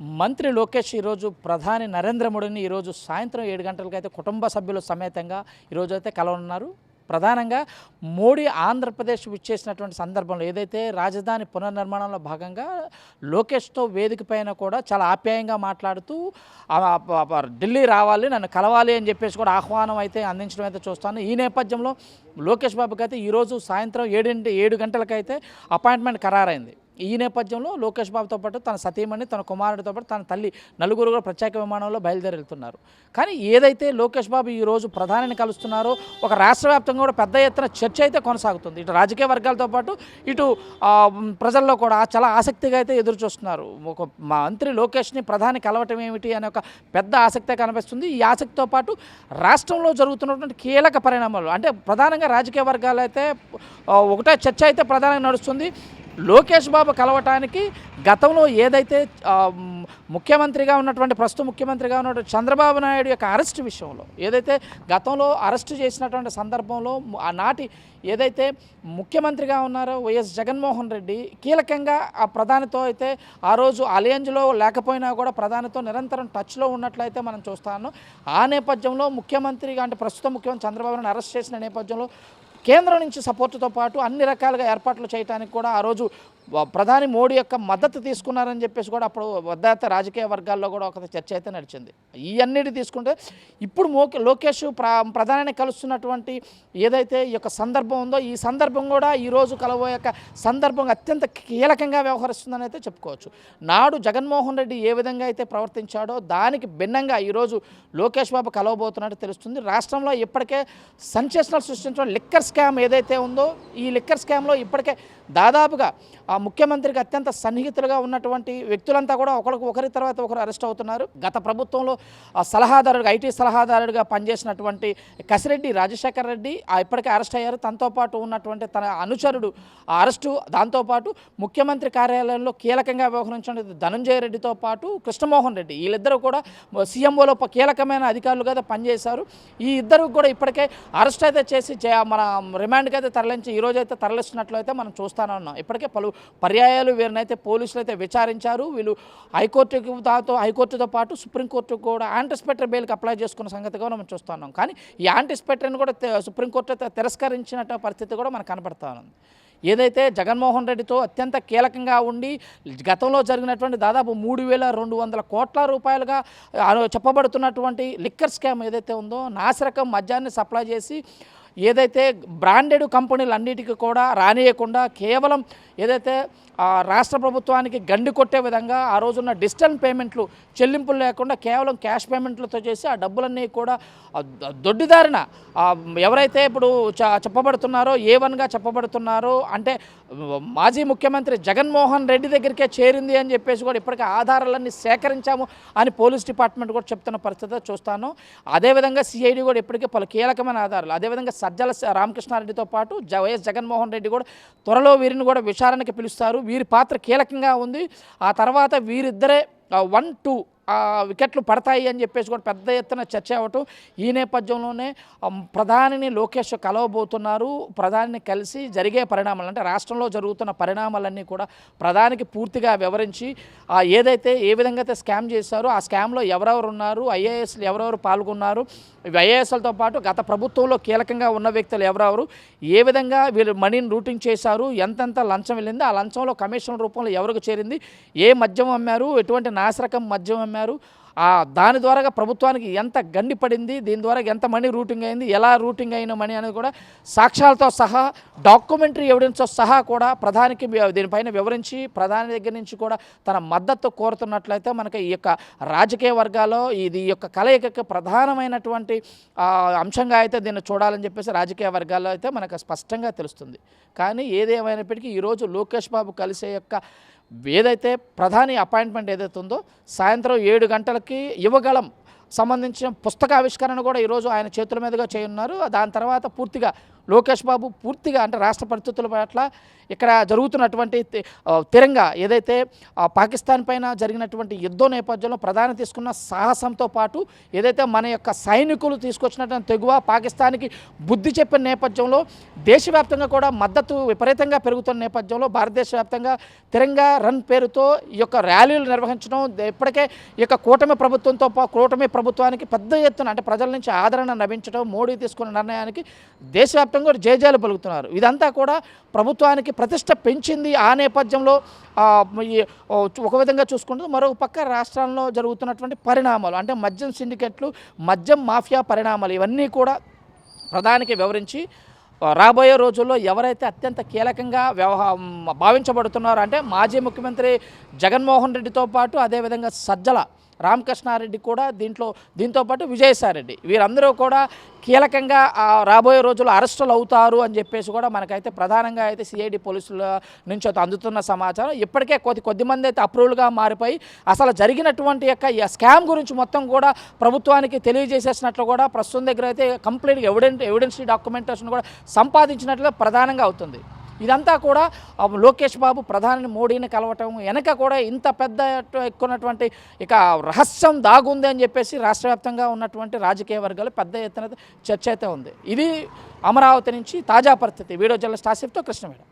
మంత్రి లోకేష్ ఈరోజు ప్రధాని నరేంద్ర మోడీని ఈరోజు సాయంత్రం ఏడు గంటలకైతే కుటుంబ సభ్యులు సమేతంగా ఈరోజు అయితే కలవనున్నారు. ప్రధానంగా మోడీ ఆంధ్రప్రదేశ్ విచ్చేసినటువంటి సందర్భంలో ఏదైతే రాజధాని పునర్నిర్మాణంలో భాగంగా లోకేష్తో వేదిక పైన కూడా చాలా ఆప్యాయంగా మాట్లాడుతూ ఢిల్లీ రావాలి నన్ను కలవాలి అని చెప్పేసి కూడా ఆహ్వానం అయితే అందించడం అయితే చూస్తాను. ఈ నేపథ్యంలో లోకేష్ బాబుకి అయితే ఈరోజు సాయంత్రం ఏడింటి ఏడు గంటలకైతే అపాయింట్మెంట్ ఖరారైంది. ఈ నేపథ్యంలో లోకేష్ బాబుతో పాటు తన సతీమణి తన కుమారుడితో పాటు తన తల్లి నలుగురు కూడా ప్రత్యేక విమానంలో బయలుదేరి వెళ్తున్నారు కానీ ఏదైతే లోకేష్ బాబు ఈరోజు ప్రధానిని కలుస్తున్నారో ఒక రాష్ట్ర వ్యాప్తంగా కూడా పెద్ద ఎత్తున చర్చ అయితే కొనసాగుతుంది. ఇటు రాజకీయ వర్గాలతో పాటు ఇటు ప్రజల్లో కూడా చాలా ఆసక్తిగా అయితే ఎదురు చూస్తున్నారు ఒక మంత్రి లోకేష్ని ప్రధాని కలవటం ఏమిటి అనే ఒక పెద్ద ఆసక్తి కనిపిస్తుంది. ఈ ఆసక్తితో పాటు రాష్ట్రంలో జరుగుతున్నటువంటి కీలక పరిణామాలు అంటే ప్రధానంగా రాజకీయ వర్గాలు అయితే ఒకటే చర్చ అయితే ప్రధానంగా నడుస్తుంది. లోకేష్ బాబు కలవటానికి గతంలో ఏదైతే ముఖ్యమంత్రిగా ఉన్నటువంటి ప్రస్తుత ముఖ్యమంత్రిగా ఉన్నటువంటి చంద్రబాబు నాయుడు యొక్క అరెస్ట్ విషయంలో ఏదైతే గతంలో అరెస్ట్ చేసినటువంటి సందర్భంలో ఆనాటి ఏదైతే ముఖ్యమంత్రిగా ఉన్నారో వైఎస్ జగన్మోహన్ రెడ్డి కీలకంగా ఆ ప్రధానితో అయితే ఆ రోజు అలయంజ్లో లేకపోయినా కూడా ప్రధానితో నిరంతరం టచ్లో ఉన్నట్లయితే మనం చూస్తాను ఆ నేపథ్యంలో ముఖ్యమంత్రిగా అంటే ప్రస్తుత ముఖ్యమంత్రి చంద్రబాబు నాయుడు అరెస్ట్ చేసిన నేపథ్యంలో కేంద్రం నుంచి సపోర్టుతో పాటు అన్ని రకాలుగా ఏర్పాట్లు చేయడానికి కూడా ఆ రోజు ప్రధాని మోడీ యొక్క మద్దతు తీసుకున్నారని చెప్పేసి కూడా అప్పుడు వద్దాత రాజకీయ వర్గాల్లో కూడా ఒక చర్చ అయితే నడిచింది. ఈ అన్నిటి తీసుకుంటే ఇప్పుడు మోకే లోకేష్ ప్ర ప్రధానిని కలుస్తున్నటువంటి ఏదైతే ఈ యొక్క సందర్భం ఉందో ఈ సందర్భం కూడా ఈరోజు కలబోయే యొక్క సందర్భం అత్యంత కీలకంగా వ్యవహరిస్తుందని అయితే చెప్పుకోవచ్చు. నాడు జగన్మోహన్ రెడ్డి ఏ విధంగా అయితే ప్రవర్తించాడో దానికి భిన్నంగా ఈరోజు లోకేష్ బాబు కలవబోతున్నట్టు తెలుస్తుంది. రాష్ట్రంలో ఇప్పటికే సంచేషణలు సృష్టించడం లిక్కర్ స్కామ్ ఏదైతే ఉందో ఈ లిక్కర్ స్కామ్లో ఇప్పటికే దాదాపుగా ముఖ్యమంత్రికి అత్యంత సన్నిహితులుగా ఉన్నటువంటి వ్యక్తులంతా కూడా ఒకరికి ఒకరి తర్వాత ఒకరు అరెస్ట్ అవుతున్నారు. గత ప్రభుత్వంలో ఆ సలహాదారుడిగా ఐటీ సలహాదారుడిగా పనిచేసినటువంటి కసిరెడ్డి రాజశేఖర్ రెడ్డి ఆ ఇప్పటికే అరెస్ట్ అయ్యారు. తనతో పాటు ఉన్నటువంటి తన అనుచరుడు ఆ అరెస్టు దాంతోపాటు ముఖ్యమంత్రి కార్యాలయంలో కీలకంగా వ్యవహరించిన ధనంజయ రెడ్డితో పాటు కృష్ణమోహన్ రెడ్డి వీళ్ళిద్దరూ కూడా సీఎంఓలో కీలకమైన అధికారులుగా అయితే పనిచేశారు. ఈ ఇద్దరు కూడా ఇప్పటికే అరెస్ట్ అయితే చేసి మన రిమాండ్కి అయితే తరలించి ఈరోజైతే అయితే తరలిస్తున్నట్లయితే మనం చూస్తానే ఉన్నాం ఇప్పటికే పలు పర్యాయాలు వీరినైతే పోలీసులు అయితే విచారించారు. వీళ్ళు హైకోర్టుకి దాతో హైకోర్టుతో పాటు సుప్రీంకోర్టుకు కూడా యాంటిస్పెక్టర్ బెయిల్కి అప్లై చేసుకున్న సంగతి కూడా మనం చూస్తున్నాం. కానీ ఈ యాంటిస్పెక్టర్ని కూడా సుప్రీంకోర్టు అయితే తిరస్కరించిన పరిస్థితి కూడా మనకు కనపడతా ఉంది. ఏదైతే జగన్మోహన్ రెడ్డితో అత్యంత కీలకంగా ఉండి గతంలో జరిగినటువంటి దాదాపు మూడు వేల రెండు వందల కోట్ల రూపాయలుగా చెప్పబడుతున్నటువంటి లిక్కర్ స్కామ్ ఏదైతే ఉందో నాసిరకం మద్యాన్ని సప్లై చేసి ఏదైతే బ్రాండెడ్ కంపెనీలు అన్నిటికీ కూడా రానియకుండా కేవలం ఏదైతే రాష్ట్ర ప్రభుత్వానికి గండి కొట్టే విధంగా ఆ రోజున్న డిజిటల్ పేమెంట్లు చెల్లింపులు లేకుండా కేవలం క్యాష్ పేమెంట్లతో చేసి ఆ డబ్బులన్నీ కూడా దొడ్డిదారిన ఎవరైతే ఇప్పుడు చ- చెప్పబడుతున్నారో ఏ వన్గా చెప్పబడుతున్నారో అంటే మాజీ ముఖ్యమంత్రి జగన్మోహన్ రెడ్డి దగ్గరికే చేరింది అని చెప్పేసి కూడా ఇప్పటికే ఆధారాలన్నీ సేకరించాము అని పోలీస్ డిపార్ట్మెంట్ కూడా చెప్తున్న పరిస్థితి చూస్తాను. అదేవిధంగా సిఐడి కూడా ఇప్పటికే పలు కీలకమైన ఆధారాలు. అదేవిధంగా సజ్జల రామకృష్ణారెడ్డితో పాటు జ- వైఎస్ జగన్మోహన్ రెడ్డి కూడా త్వరలో వీరిని కూడా విచారణకి పిలుస్తారు. వీరి పాత్ర కీలకంగా ఉంది. ఆ తర్వాత వీరిద్దరే వన్ టూ వికెట్లు పడతాయి అని చెప్పేసి కూడా పెద్ద ఎత్తున చర్చ అవ్వటం ఈ నేపథ్యంలోనే ప్రధానిని లోకేష్ కలవబోతున్నారు. ప్రధానిని కలిసి జరిగే పరిణామాలు అంటే రాష్ట్రంలో జరుగుతున్న పరిణామాలన్నీ కూడా ప్రధానికి పూర్తిగా వివరించి ఏదైతే ఏ విధంగా అయితే స్కామ్ చేశారో ఆ స్కామ్లో ఎవరెవరు ఉన్నారు ఐఏఎస్లు ఎవరెవరు పాల్గొన్నారు ఐఏఎస్లతో పాటు గత ప్రభుత్వంలో కీలకంగా ఉన్న వ్యక్తులు ఎవరెవరు ఏ విధంగా వీళ్ళు మనీని రూటింగ్ చేశారు ఎంతెంత లంచం వెళ్ళింది ఆ లంచంలో కమిషన్ రూపంలో ఎవరికి చేరింది ఏ మద్యం అమ్మారు ఎటువంటి నాశరకం మద్యం అమ్మారు ఆ దాని ద్వారా ప్రభుత్వానికి ఎంత గండి పడింది దీని ద్వారా ఎంత మనీ రూటింగ్ అయింది ఎలా రూటింగ్ అయిన మనీ అనేది కూడా సాక్ష్యాలతో సహా డాక్యుమెంటరీ ఎవిడెన్స్తో సహా కూడా ప్రధానికి దీనిపైన వివరించి ప్రధాని దగ్గర నుంచి కూడా తన మద్దతు కోరుతున్నట్లయితే మనకి ఈ యొక్క రాజకీయ వర్గాల్లో ఇది ఈ యొక్క కలయికకి ప్రధానమైనటువంటి అంశంగా అయితే దీన్ని చూడాలని చెప్పేసి రాజకీయ వర్గాల్లో అయితే మనకు స్పష్టంగా తెలుస్తుంది. కానీ ఏదేమైనప్పటికీ ఈరోజు లోకేష్ బాబు కలిసే యొక్క ఏదైతే ప్రధాని అపాయింట్మెంట్ ఏదైతే ఉందో సాయంత్రం ఏడు గంటలకి ఇవ్వగలం సంబంధించిన పుస్తక ఆవిష్కరణ కూడా ఈరోజు ఆయన చేతుల మీదుగా చేయున్నారు దాని తర్వాత పూర్తిగా లోకేష్ బాబు పూర్తిగా అంటే రాష్ట్ర పరిస్థితుల పట్ల ఇక్కడ జరుగుతున్నటువంటి తిరంగా ఏదైతే పాకిస్తాన్ పైన జరిగినటువంటి యుద్ధం నేపథ్యంలో ప్రధాని తీసుకున్న సాహసంతో పాటు ఏదైతే మన యొక్క సైనికులు తీసుకొచ్చినటువంటి తెగువ పాకిస్తాన్కి బుద్ధి చెప్పిన నేపథ్యంలో దేశవ్యాప్తంగా కూడా మద్దతు విపరీతంగా పెరుగుతున్న నేపథ్యంలో భారతదేశ వ్యాప్తంగా తిరంగా రన్ పేరుతో ఈ యొక్క ర్యాలీలు నిర్వహించడం ఇప్పటికే ఈ యొక్క కూటమి ప్రభుత్వంతో కూటమి ప్రభుత్వానికి పెద్ద ఎత్తున అంటే ప్రజల నుంచి ఆదరణ లభించడం మోడీ తీసుకున్న నిర్ణయానికి దేశవ్యాప్తంగా కూడా జయజాలు పలుకుతున్నారు. ఇదంతా కూడా ప్రభుత్వానికి ప్రతిష్ట పెంచింది ఆ నేపథ్యంలో ఒక విధంగా చూసుకుంటే మరో పక్క రాష్ట్రాల్లో జరుగుతున్నటువంటి పరిణామాలు అంటే మద్యం సిండికేట్లు మద్యం మాఫియా పరిణామాలు ఇవన్నీ కూడా ప్రధానికి వివరించి రాబోయే రోజుల్లో ఎవరైతే అత్యంత కీలకంగా వ్యవహార భావించబడుతున్నారో అంటే మాజీ ముఖ్యమంత్రి జగన్మోహన్ రెడ్డితో పాటు అదేవిధంగా సజ్జల రామకృష్ణారెడ్డి కూడా దీంట్లో దీంతో పాటు విజయసాయిరెడ్డి. వీరందరూ కూడా కీలకంగా రాబోయే రోజుల్లో అరెస్టులు అవుతారు అని చెప్పేసి కూడా మనకైతే ప్రధానంగా అయితే సిఐడి పోలీసుల నుంచి అయితే అందుతున్న సమాచారం. ఇప్పటికే కొద్ది కొద్ది మంది అయితే అప్రూవల్గా మారిపోయి అసలు జరిగినటువంటి యొక్క ఈ స్కామ్ గురించి మొత్తం కూడా ప్రభుత్వానికి తెలియజేసేసినట్లు కూడా ప్రస్తుతం దగ్గర అయితే కంప్లీట్గా ఎవిడెంట్ ఎవిడెన్స్ డాక్యుమెంటేషన్ కూడా సంపాదించినట్లుగా ప్రధానంగా అవుతుంది. ఇదంతా కూడా లోకేష్ బాబు ప్రధాని మోడీని కలవటం వెనక కూడా ఇంత పెద్ద ఎక్కున్నటువంటి ఇక రహస్యం దాగుంది అని చెప్పేసి రాష్ట్ర వ్యాప్తంగా ఉన్నటువంటి రాజకీయ వర్గాలు పెద్ద ఎత్తున చర్చ అయితే ఉంది. ఇది అమరావతి నుంచి తాజా పరిస్థితి. Video journalist ఆసిఫ్తో కృష్ణమేడ